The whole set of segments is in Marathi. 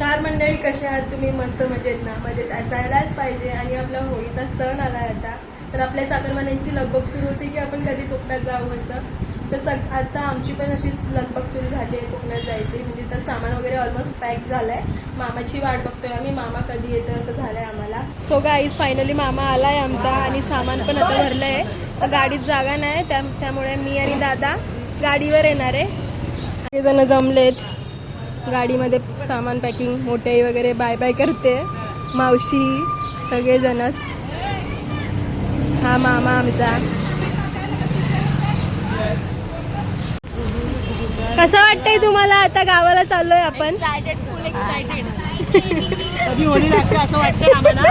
नमस्कार मंडळी कसे आहात तुम्ही? मस्त मजेत ना? मजेत असायलाच पाहिजे आणि आपला होळीचा सण आला आता. तर आपल्या चाकरमान्यांची लगबग सुरू होती की आपण कधी कोकणात जाऊ असं. तर सग आता आमची पण अशीच लगबग सुरू झाली आहे कोकणात जायची. म्हणजे तर सामान वगैरे ऑलमोस्ट पॅक झालं आहे मामाची वाट बघतोय आम्ही. मामा कधी येतो असं झालं आहे आम्हाला. सो गाईज फायनली मामा आला आहे आमचा आणि सामान पण आता भरलं आहे तर गाडीत जागा नाही त्या त्यामुळे मी आणि दादा गाडीवर येणार आहे. जण जमलेत. गाडीमध्ये सामान पॅकिंग मोठे वगैरे बाय बाय करते. मावशी सगळेजणच. हा मामा आमचा. कसं वाटतंय तुम्हाला आता गावाला चाललोय आपण? कधी होळी लागते असं वाटतं आम्हाला?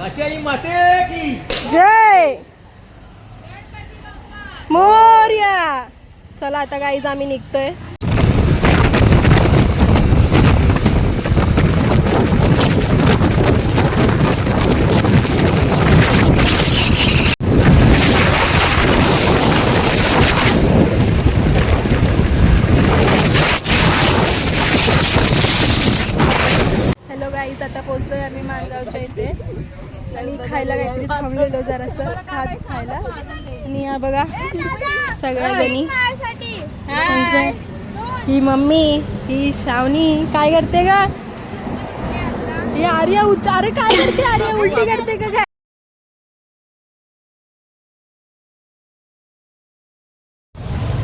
काशाई माते की। जय! मोर्या! चला आता गाईज आम्ही निघतोय हॅलो गाईज आता पोहोचलोय आम्ही माणगावच्या इथे आणि खायला काहीतरी थांबलेलो जरासं खात खायला आणि या बघा सगळ्या जणी. ही मम्मी ही श्रावणी. काय करते का ही आर्या उत अरे काय करते आर्या? उलटी करते का काय?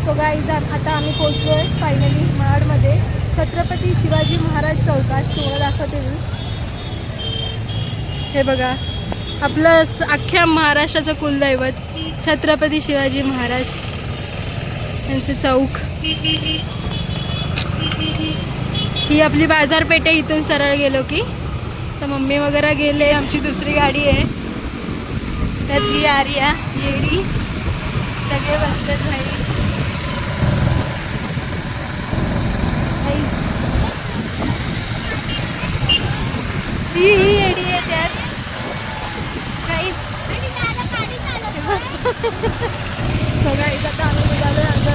सो गाईज आता आम्ही पोहोचलोय फायनली महाडमध्ये छत्रपती शिवाजी महाराज चौकात. तुम्हाला दाखवते मी. हे बघा. आपलं अख्ख्या महाराष्ट्राचं कुलदैवत. छत्रपती शिवाजी महाराज यांचे चौक. ही आपली बाजारपेठ आहे इथून सरळ गेलो की. तर मम्मी वगैरे गेले. आमची दुसरी गाडी आहे. त्यातली आर्या येडी सगळे बसतात नाही ही ही येडी आहे त्यात काहीच सो गाईज आम्ही निघालो आमच्या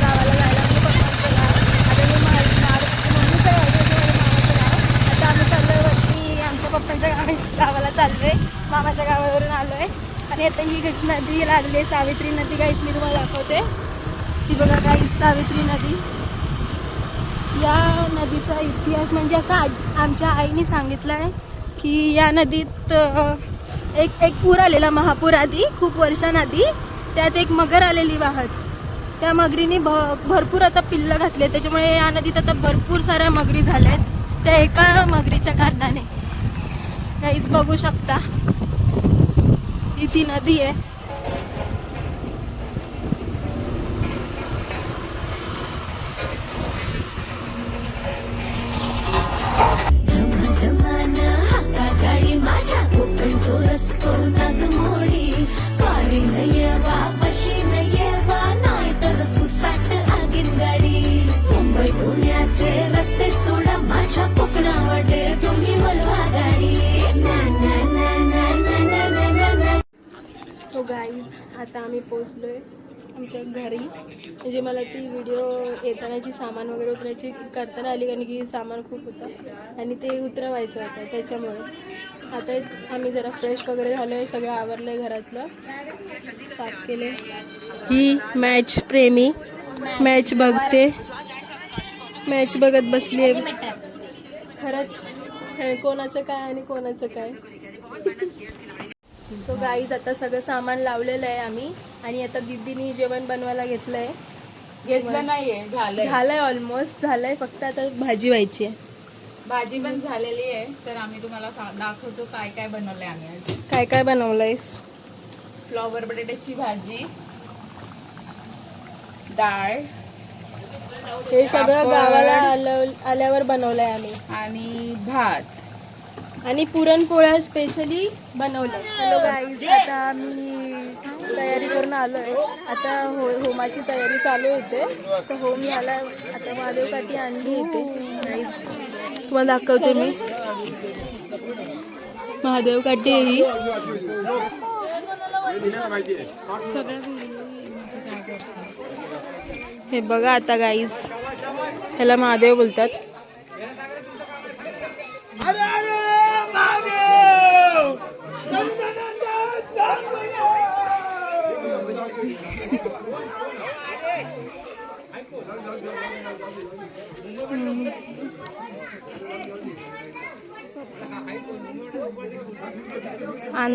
गावाला जायला आम्ही पप्पांचं गाव. आता मी महाराष्ट्र मा- मम्मीचं गाव आहे, मामाचं गाव. आता आम्ही चाललोय वरती आमच्या पप्पांच्या गावी गावाला चाललो आहे मामाच्या गावावरून आलो आहे आणि आता ही नदी लागली आहे सावित्री नदी. काहीच मी तुम्हाला दाखवते. ती बघा काही सावित्री नदी. या नदीचा इतिहास म्हणजे असा आमच्या आईने सांगितलं आहे की या नदीत एक एक पूर आलेला महापूर आधी खूप वर्षांआधी. त्यात एक मगर आलेली वाहत त्या मगरीने भ भरपूर आता पिल्लं घातले त्याच्यामुळे या नदीत आता भरपूर साऱ्या मगरी झाल्या आहेत त्या एका मगरीच्या कारणाने. काहीच बघू शकता. ही ती नदी आहे. आता आम्ही पोचलो आहे आमच्या घरी. म्हणजे मला ती व्हिडिओ येतानाची सामान वगैरे उतरायची करताना आली कारण की सामान खूप होतं. आणि ते उतरवायचं होतं त्याच्यामुळे. आता आम्ही जरा फ्रेश वगैरे झालो आहे सगळं आवरलं आहे घरातलं. साफ केले ही मॅच प्रेमी. मॅच बघते. मॅच बघत बसली आहे खरंच कोणाचं काय आणि कोणाचं काय. सो गाईज आता सगळं सामान लावलेलं आहे आम्ही. आणि आता दीदीनी जेवण बनवायला घेतलंय. घेतलं नाहीये झालंय. झालंय ऑलमोस्ट झालंय फक्त आता भाजी व्हायची आहे. भाजी पण झालेली आहे तर आम्ही तुम्हाला सा- दाखवतो काय काय बनवलंय आम्ही आज. काय काय बनवलंयस? फ्लॉवर बटाट्याची भाजी डाळ हे सगळं पापड. गावाला आलं आल्यावर बनवलंय आम्ही. आणि भात. आणि पुरणपोळ्या स्पेशली बनवलं हॅलो गाईज आता मी तयारी करून आलो आहे आता हो होमाची तयारी चालू होते. तर होम याला आता महादेव आणली इथे. गाईज तुम्हाला दाखवते मी. महादेव काठी ही. हे बघा आता गाईज ह्याला महादेव बोलतात.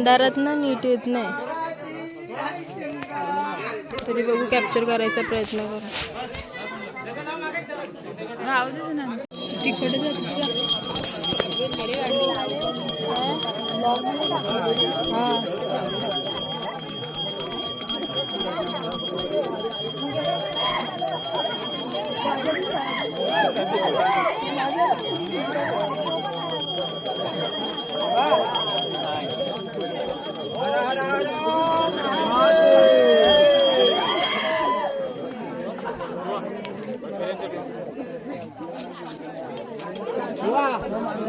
अंधारात ना नीट येत नाही. तरी बघू कॅप्चर करायचा प्रयत्न करू.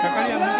সকালে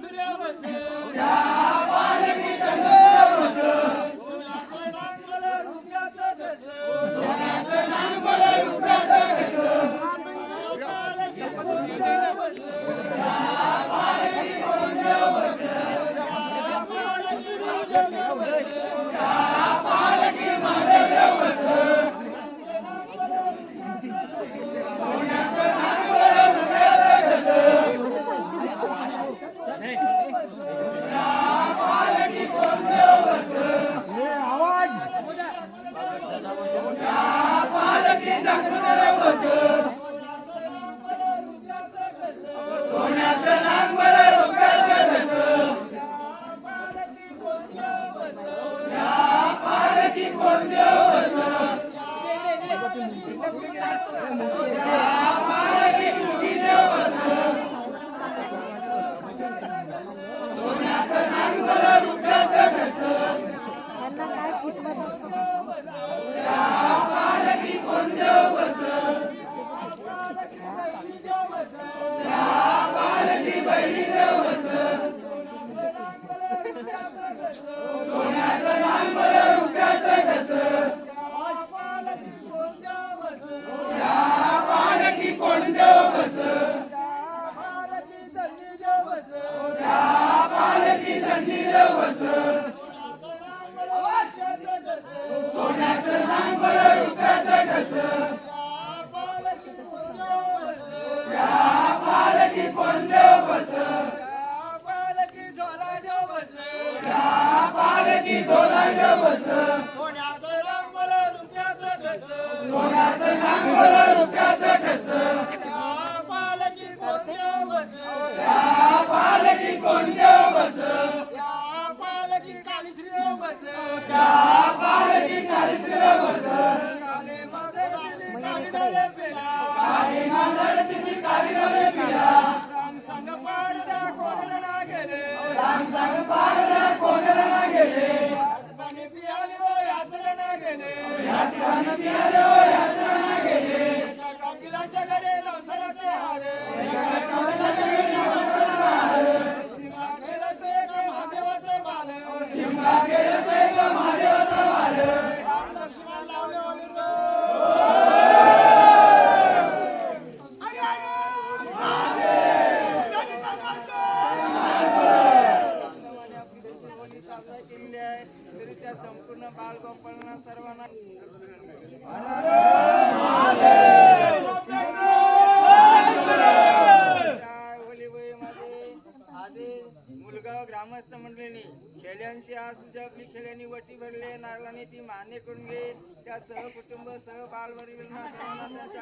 Surya Vasu.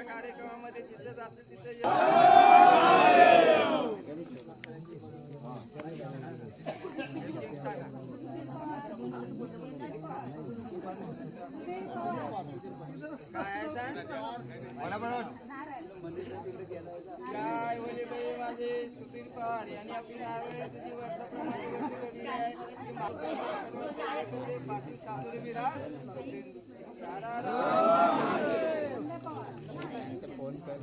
कार्यक्रमामध्ये तिथं काय आहे बाई माझे? सुधीर पवार यांनी आपली तुझी वर्षाप्रमाणे आहे. पाटील विरा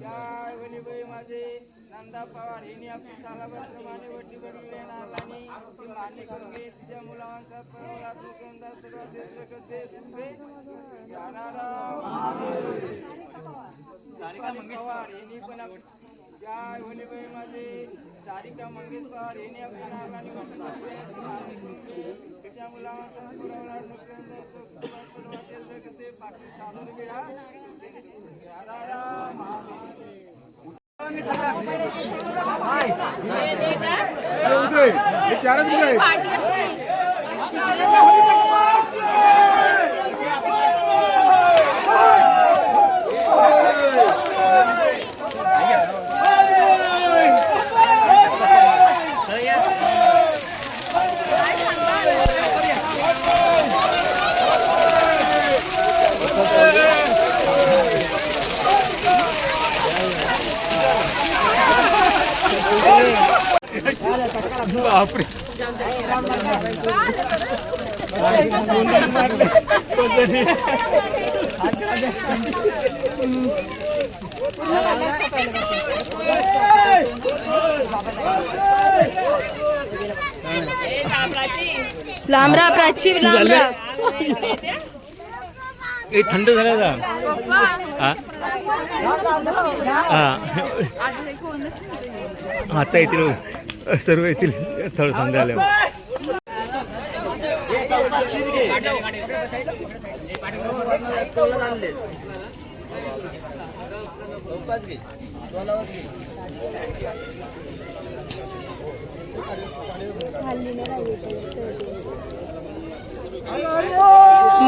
काय ओले बाई माझे नंदा पवार यांनी आपली सालाप्रमाणे वटी भरली आहे नारळाने ती मान्य करून घे तिच्या मुलांचा परवला दुकानदार सर्व देश दे सुखे सारिका पवार यांनी पण आपली जय होलीबाई माझे सारिका मंगेश पवार यांनी आपल्या नावाने वटी भरली आहे ती मान्य करून घे तिच्या मुलांचा परवला दुकानदार सर्व देश दे पाटील सादर विरा हे चारच मुलं आहेत. बापरे. लांबरा प्राची लांबरा. हे थंड झालं का? हा? हा. आता येतील सर्व येथील स्थळ संग्रहालयावर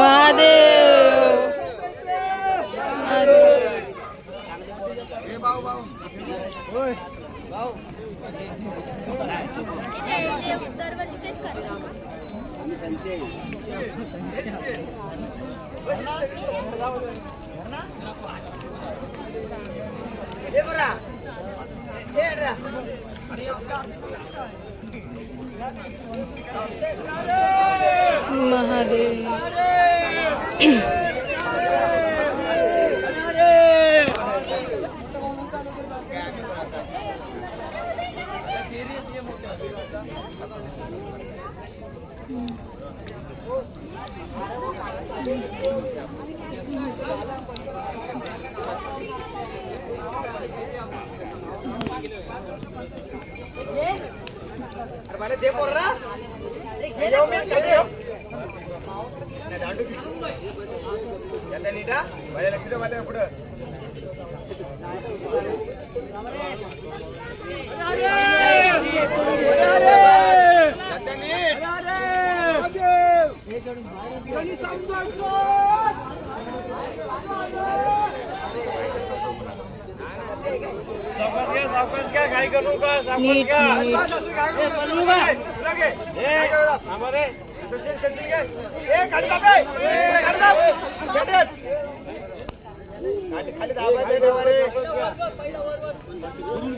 महादेव. महादेव महादेव नीट नीट खाली दाबायचं ठेवा रे. गाडी नीट घे. काय करू नको? ए, काय करू नको, ए? हा, लांबनं घे,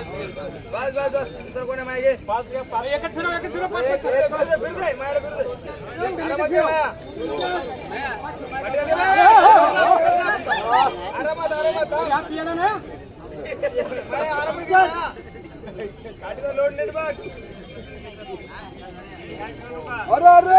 बस बस बस दुसरं कोणी मागे एकच फिरव एकच फिरव पाच पाच फिरव मायाला आरामात घे माया आरामात आरामात माया, आरामात गाडीचा लोड बघ अरे अरे